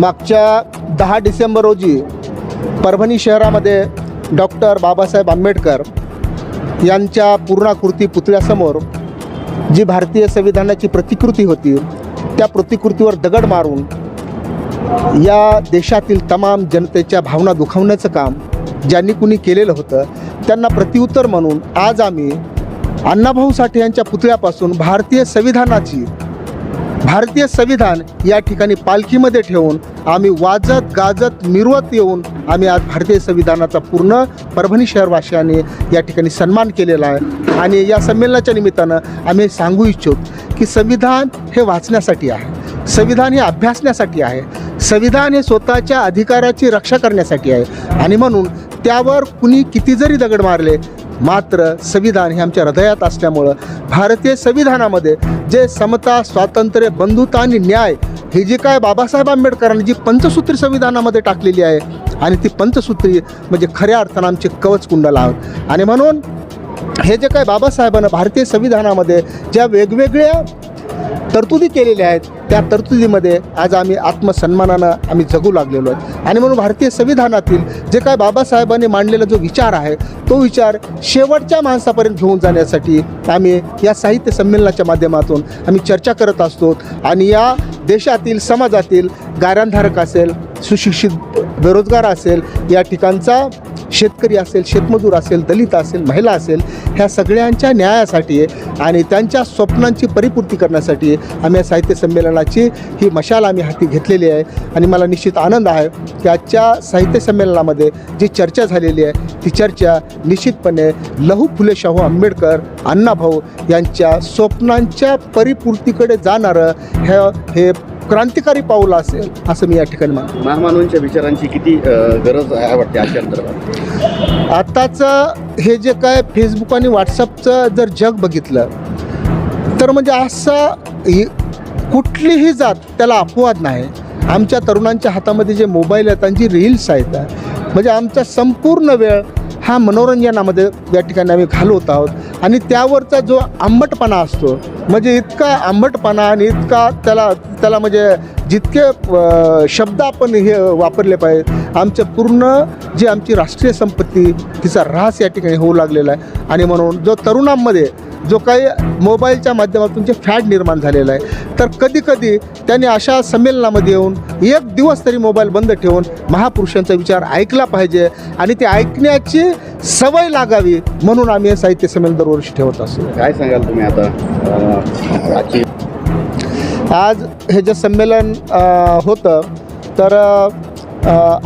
मागच्या दहा डिसेंबर रोजी परभणी शहरामध्ये डॉक्टर बाबासाहेब आंबेडकर यांच्या पूर्णाकृती पुतळ्यासमोर जी भारतीय संविधानाची प्रतिकृती होती त्या प्रतिकृतीवर दगड मारून या देशातील तमाम जनतेच्या भावना दुखावण्याचं काम ज्यांनी कुणी केलेलं होतं त्यांना प्रत्युत्तर म्हणून आज आम्ही अण्णाभाऊ साठे यांच्या पुतळ्यापासून भारतीय संविधानाची भारतीय संविधान या ठिकाणी पालखीमध्ये ठेवून आम्ही वाजत गाजत मिरवत येऊन आम्ही आज भारतीय संविधानाचा पूर्ण परभणी शहरवासियांनी या ठिकाणी सन्मान केलेला आहे. आणि या संमेलनाच्या निमित्तानं आम्ही सांगू इच्छित की संविधान हे वाचण्यासाठी आहे. संविधान हे अभ्यासण्यासाठी आहे. संविधान हे स्वतःच्या अधिकाराची रक्षा करण्यासाठी आहे. आणि म्हणून त्यावर कुणी किती जरी दगड मारले मात्र संविधान हे आमच्या हृदयात असल्यामुळं भारतीय संविधानामध्ये जे समता स्वातंत्र्य बंधुता आणि न्याय ही जी काय बाबासाहेब आंबेडकरांनी जी पंचसूत्री संविधानामध्ये टाकलेली आहे आणि ती पंचसूत्री म्हणजे खऱ्या अर्थानं आमचे कवच कुंडला आहोत. आणि म्हणून हे जे काय बाबासाहेबांना भारतीय संविधानामध्ये ज्या वेगवेगळ्या तरतुदी केलेल्या आहेत. त्या तरतुदीमध्ये आज आम्ही आत्मसन्मानानं आम्ही जगू लागलेलो आहे आणि म्हणून भारतीय संविधानातील जे काय बाबासाहेबांनी मांडलेला जो विचार आहे तो विचार शेवटच्या माणसापर्यंत घेऊन जाण्यासाठी आम्ही या साहित्य संमेलनाच्या माध्यमातून आम्ही चर्चा करत असतो. आणि या देशातील समाजातील गाऱ्यांधारक असेल सुशिक्षित बेरोजगार असेल या ठिकाणचा शेतकरी असेल शेतमजूर असेल दलित असेल महिला असेल ह्या सगळ्यांच्या न्यायासाठी आहे आणि त्यांच्या स्वप्नांची परिपूर्ती करण्यासाठी आम्ही या साहित्य संमेलनाची ही मशाल आम्ही हाती घेतलेली आहे. आणि मला निश्चित आनंद आहे की आजच्या साहित्य संमेलनामध्ये जी चर्चा झालेली आहे ती चर्चा निश्चितपणे लहू फुले शाहू आंबेडकर अण्णाभाऊ यांच्या स्वप्नांच्या परिपूर्तीकडे जाणारं हे हे क्रांतिकारी पाऊल असेल असं मी या ठिकाणी मानतो महामानवांच्या विचारांची किती गरज आहे वाटते आजच्या संदर्भात? आताचं हे जे काय फेसबुक आणि व्हॉट्सअपचं जर जग बघितलं तर म्हणजे असं कुठलीही जात त्याला अपवाद नाही. आमच्या तरुणांच्या हातामध्ये जे मोबाईल आहेत त्यांची रील्स आहेत म्हणजे आमचा संपूर्ण वेळ हा मनोरंजनामध्ये या ठिकाणी आम्ही घालवत आहोत. आणि त्यावरचा जो आंबटपणा असतो म्हणजे इतका आंबटपणा आणि इतका त्याला त्याला म्हणजे जितके शब्द आपण हे वापरले पाहिजे आमचं पूर्ण जी आमची राष्ट्रीय संपत्ती तिचा ऱ्हास या ठिकाणी होऊ लागलेला आहे. आणि म्हणून जो तरुणांमध्ये जो काही मोबाईलच्या माध्यमातून जे फॅड निर्माण झालेला आहे तर कधी कधी त्यांनी अशा संमेलनामध्ये येऊन एक दिवस तरी मोबाईल बंद ठेवून महापुरुषांचा विचार ऐकला पाहिजे आणि ते ऐकण्याची सवय लागावी म्हणून आम्ही हे साहित्य संमेलन दरवर्षी ठेवत असतो. काय सांगाल तुम्ही आता? आज हे जे संमेलन होतं तर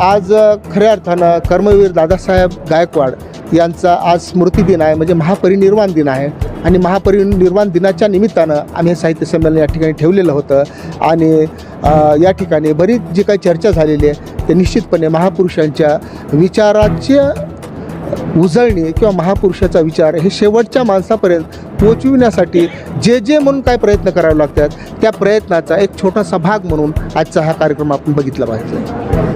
आज खऱ्या अर्थानं कर्मवीर दादासाहेब गायकवाड यांचा आज स्मृतिदिन आहे म्हणजे महापरिनिर्वाण दिन आहे. आणि महापरिनिर्वाण दिनाच्या निमित्तानं आम्ही हे साहित्य संमेलन या ठिकाणी ठेवलेलं होतं. आणि या ठिकाणी बरीच जी काही चर्चा झालेली आहे ते निश्चितपणे महापुरुषांच्या विचाराचे उजळणी किंवा महापुरुषाचा विचार हे शेवटच्या माणसापर्यंत पोचविण्यासाठी जे जे म्हणून काय प्रयत्न करावे लागतात त्या प्रयत्नाचा एक छोटासा भाग म्हणून आजचा हा कार्यक्रम आपण बघितला पाहिजे.